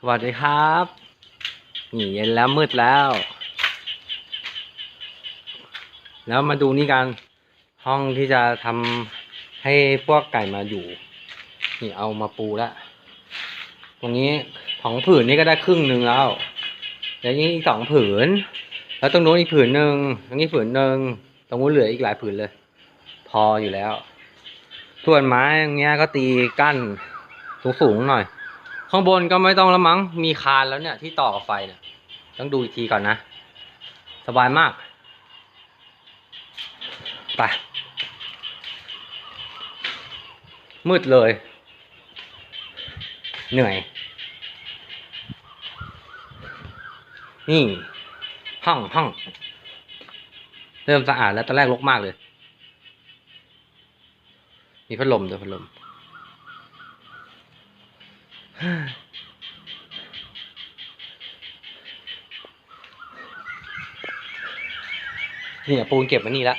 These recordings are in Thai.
สวัสดีครับนี่เย็นแล้วมืดแล้ว แล้วมาดูนี่กันห้องที่จะทำให้พวกไก่มาอยู่ นี่เอามาปูแล้วตรงนี้ของผืนนี่ก็ได้ครึ่งหนึ่งแล้วแล้วนี่อีกสองผืน แล้วตรงนู้นอีกผืนหนึ่งตรงนี้ผืนหนึ่งตรงนู้นเหลืออีกหลายผืนเลย พออยู่แล้ว ส่วนไม้อย่างเงี้ยก็ตีกั้นสูงๆหน่อย ข้างบนก็ไม่ต้องแล้วมั้ง มีคานแล้วเนี่ยที่ต่อกับไฟเนี่ย ต้องดูอีกทีก่อนนะ สบายมาก ไป มืดเลย เหนื่อย นี่ ห้องห้อง เริ่มสะอาดแล้วตอนแรกรกมากเลย มีพัดลมด้วยพัดลม นี่ปูนเก็บมานี่ล้ว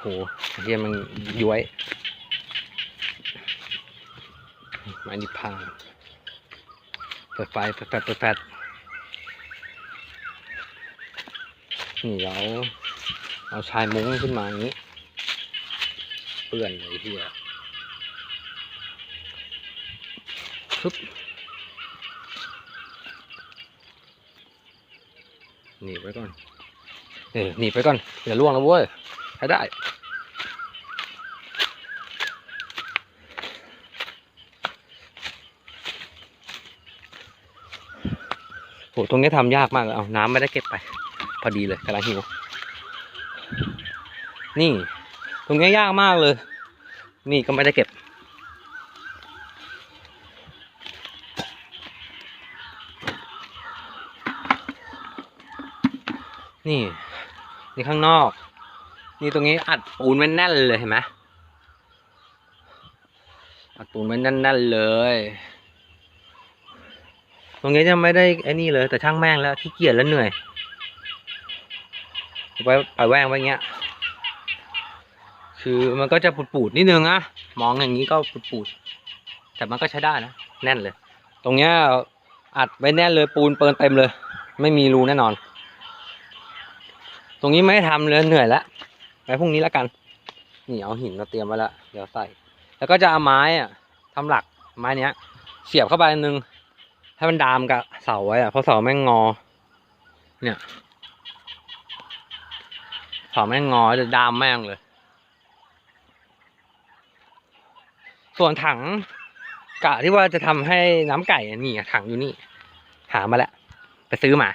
โหเฮียมันย้วยไมานิพพานเปิดไฟเปิดแฟลเปิดแฟลนี่เรา เอาชายมุ้งขึ้นมาอย่างนี้ เปื้อนเลยเฮียปึ๊บหนีไว้ก่อนเออหนีไปก่อนอย่าล่วงนะเว้ยใช้ได้โหตรงนี้ทำยากมากเลยเอาน้ำไม่ได้เก็บไป พอดีเลยกำลังหิว นี่ ตรงนี้ยากมากเลย นี่ก็ไม่ได้เก็บ นี่ นี่ข้างนอก นี่ตรงนี้อัดปูนไว้แน่นเลยเห็นไหมอัดปูนไว้แน่นๆเลย ตรงนี้จะไม่ได้ไอ้นี่เลยแต่ช่างแม่งแล้วขี้เกียจแล้วเหนื่อย ไว้ไปแว่งไว้เงี้ย คือมันก็จะปูดๆนิดนึงอะมองอย่างนี้ก็ปูดๆแต่มันก็ใช้ได้นะแน่นเลย ตรงเนี้ยอัดไว้แน่นเลยปูนเปินเต็มเลย ไม่มีรูแน่นอน ตรงนี้ไม่ทำเลยเหนื่อยแล้วไปพรุ่งนี้แล้วกันนี่เอาหินมาเตรียมไว้แล้วเดี๋ยวใส่ แล้วก็จะเอาไม้อะทำหลักไม้เนี้ย เสียบเข้าไปนึงให้มันดามกับเสาไว้อะเพราะเสาแม่งงอ เนี่ยเสาแม่งงอจะดามแม่งเลย ส่วนถังกะที่ว่าจะทำให้น้ำไก่นี่ถังอยู่นี่ หามาแล้ว ไปซื้อมา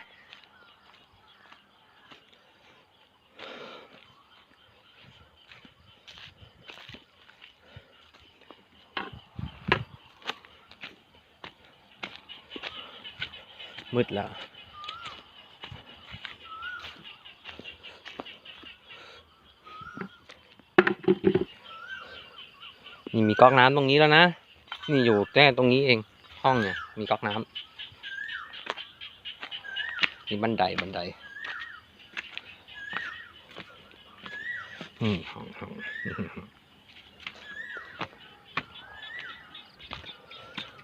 มืดแล้ว นี่มีก๊อกน้ำตรงนี้แล้วนะ นี่อยู่แค่ตรงนี้เอง ห้องเนี่ย มีก๊อกน้ำนี่บันไดบันได นี่ห้องห้อง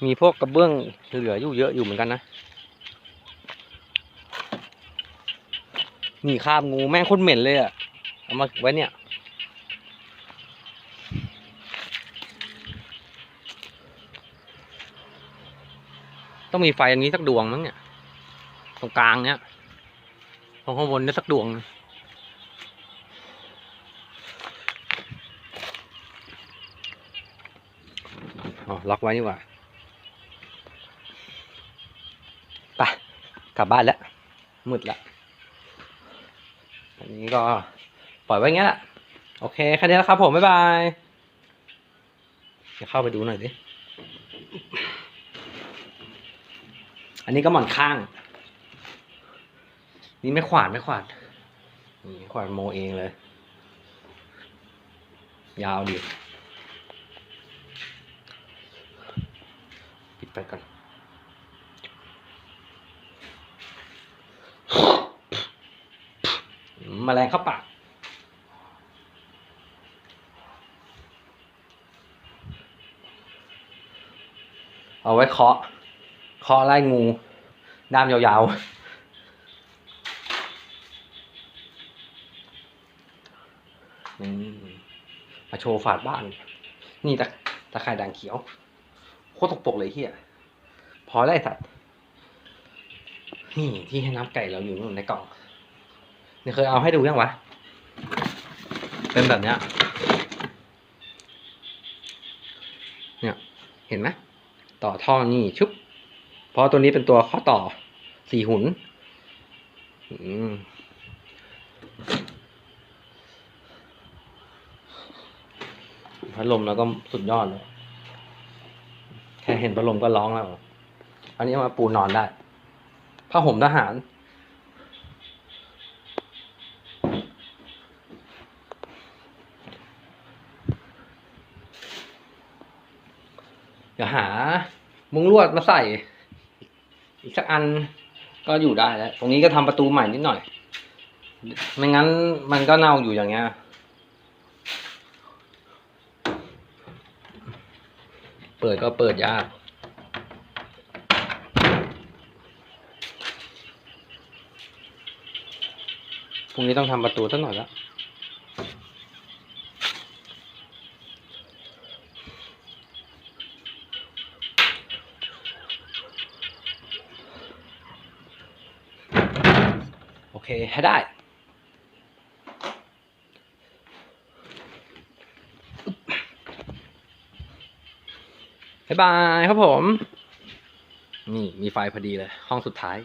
มีพวกกระเบื้องเหลืออยู่เยอะอยู่เหมือนกันนะ นี่คราบงูแม่งโคตรเหม็นเลยอะเอามาไว้เนี่ย ต้องมีไฟอันนี้สักดวงมั้งเนี่ย ตรงกลางเนี้ยตรงข้างบนเนี่ยสักดวง อ๋อ ล็อกไว้นี่ว่าไปกลับบ้านแล้ว มืดล้วอันนี้ก็ปล่อยไว้งเงี้ยแหละ โอเค แค่นี้แล้วครับผม บ๊ายบาย เดี๋ยวเข้าไปดูหน่อยดิ อันนี้ก็หมอนข้าง นี่ไม่ขวานไม่ขวานนี่ขวานโมเองเลย ยาวดิปิดไปก่อนมแมลงเข้าปากเอาไว้เคาะ เคาะไล่งูด้ามยาวๆนี่มาโชว์ฝาดบ้าน นี่ตะตะไคร่ด่างเขียว โคตรตกปรกเลยเฮียพอได้สัตว์ นี่ที่ให้น้ำไก่เราอยู่นู่นในกล่องเนี่ยเคยเอาให้ดูยังวะ เป็นแบบเนี้ย เนี่ย เห็นไหมต่อท่อนี่ชุบ ราะตัวนี้เป็นตัวข้อต่อสี่หุนพัดลมแล้วก็สุดยอดเลยแค่เห็นพัดลมก็ร้องแล้ว อันนี้มาปูนอนได้ผ้าห่มทหาร เดี๋ยวหา มุ้งลวดมาใส่ อีกสักอันก็อยู่ได้แล้ว ตรงนี้ก็ทำประตูใหม่นิดหน่อย ไม่งั้นมันก็เน่าอยู่อย่างเงี้ย เปิดก็เปิดยาก พรุ่งนี้ต้องทำประตูสักหน่อยแล้ว โอ เคให้ได้บายบายครับผม นี่มีไฟพอดีเลย ห้องสุดท้าย